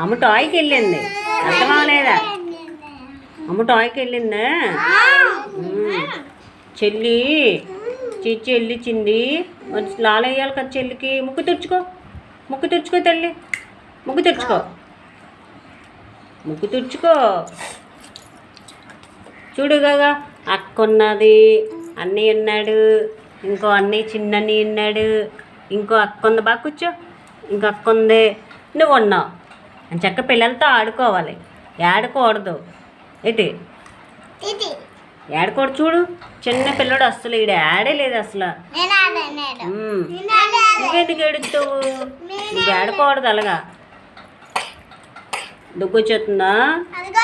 అమ్మ టాయ్కి వెళ్ళింది. అర్థమవలేదా అమ్మ టాయ్కి వెళ్ళిందా? చెల్లి చిచ్చి వెళ్ళిచ్చింది లాల కదా చెల్లికి. ముక్కు తుడుచుకో. ముక్కు తుడుచుకో తల్లి. ముక్కు తుడుచుకో. ముక్కు తుడుచుకో. చూడుగా అక్క ఉన్నది అన్నయ్య ఉన్నాడు ఇంకో అన్నయ్య చిన్నని ఉన్నాడు ఇంకో అక్క ఉంది బాగా కూర్చో. ఇంకో అక్క ఉంది నువ్వు ఉన్నావు. అని చక్క పిల్లలతో ఆడుకోవాలి. ఏడకూడదు ఏంటి? ఏడకూడదు చూడు. చిన్న పిల్లడు అసలు ఈడ ఆడే లేదు అసలు నువ్వెందుకు ఏడుస్తావు? నువ్వు ఏడకూడదు అలాగా. దుగ్గు వచ్చేస్తుందా అదిగో